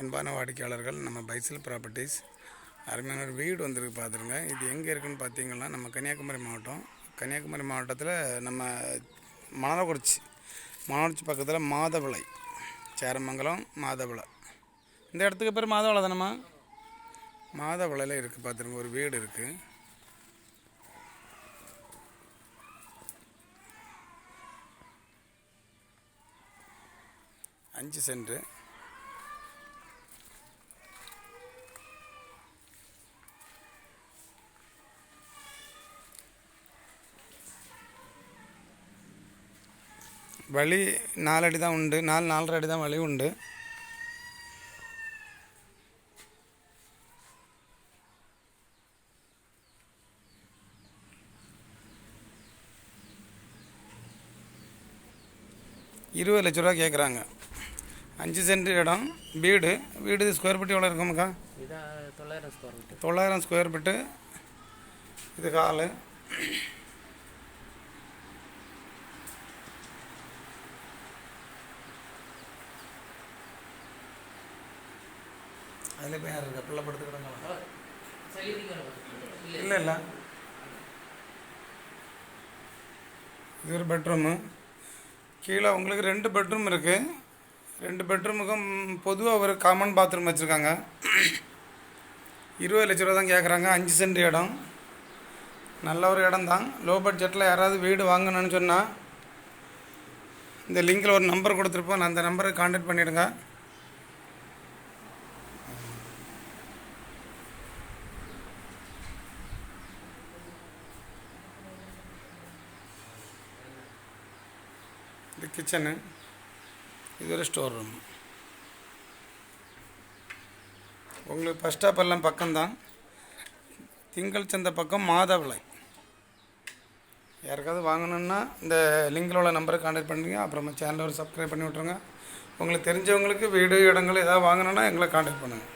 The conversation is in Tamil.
அன்பான வாடிக்கையாளர்கள் நம்ம பைசல் ப்ராப்பர்ட்டிஸ் அருமையான ஒரு வீடு வந்திருக்கு பார்த்துருங்க இது எங்கே இருக்குதுன்னு பார்த்தீங்கன்னா நம்ம கன்னியாகுமரி மாவட்டம். கன்னியாகுமரி மாவட்டத்தில் நம்ம மணலக்குறிச்சி மணலக்குறிச்சி பக்கத்தில் மாதவிளை சேரமங்கலம் மாதவிளை. இந்த இடத்துக்கு பேர் மாதவிளை தானம்மா? மாதவிளையில் இருக்குது பார்த்துருங்க ஒரு வீடு இருக்குது அஞ்சு சென்ட்டு. வழி நாலு அடி தான் உண்டு. நாலு நாலரை அடி தான் வழி உண்டு. இருபது லட்ச ரூபா கேட்குறாங்க அஞ்சு சென்ட் இடம் வீடு. வீடு ஸ்கொயர் ஃபீட் எவ்வளோ இருக்குமாக்கா? இதா தொள்ளாயிரம் ஸ்கொயர் ஃபீட்டு தொள்ளாயிரம் ஸ்கொயர் ஃபீட்டு இது ஹாலு அதில் போய் யார் இருக்கா? பிள்ளை படுத்துக்கிட்டாங்களா இல்லை இல்லை. இது ஒரு பெட்ரூமு கீழே உங்களுக்கு ரெண்டு பெட்ரூம் இருக்குது ரெண்டு பெட்ரூமுக்கும் பொதுவாக ஒரு காமன் பாத்ரூம் வச்சுருக்காங்க. இருபது லட்ச ரூபா தான் கேட்குறாங்க அஞ்சு சென்ட் இடம். நல்ல ஒரு இடம் தான். லோ பட்ஜெட்டில் யாராவது வீடு வாங்கணும்னு சொன்னால் இந்த லிங்கில் ஒரு நம்பர் கொடுத்துருப்போம். நான் அந்த நம்பருக்கு காண்டாக்ட் பண்ணிவிடுங்க இது கிச்சனு இது ஒரு ஸ்டோர் ரூம் உங்களுக்கு பஸ் ஸ்டாப் எல்லாம் பக்கம்தான். திங்கள் சந்தை பக்கம் மாதவிளை யாருக்காவது வாங்கணுன்னா இந்த லிங்கில் உள்ள நம்பரை காண்டாக்ட் பண்ணுங்க அப்புறமா சேனலை ஒரு சப்ஸ்கிரைப் பண்ணி விட்ருங்க உங்களுக்கு தெரிஞ்சவங்களுக்கு வீடு இடங்கள் ஏதாவது வாங்கணுன்னா எங்களை காண்டாக்ட் பண்ணுங்கள்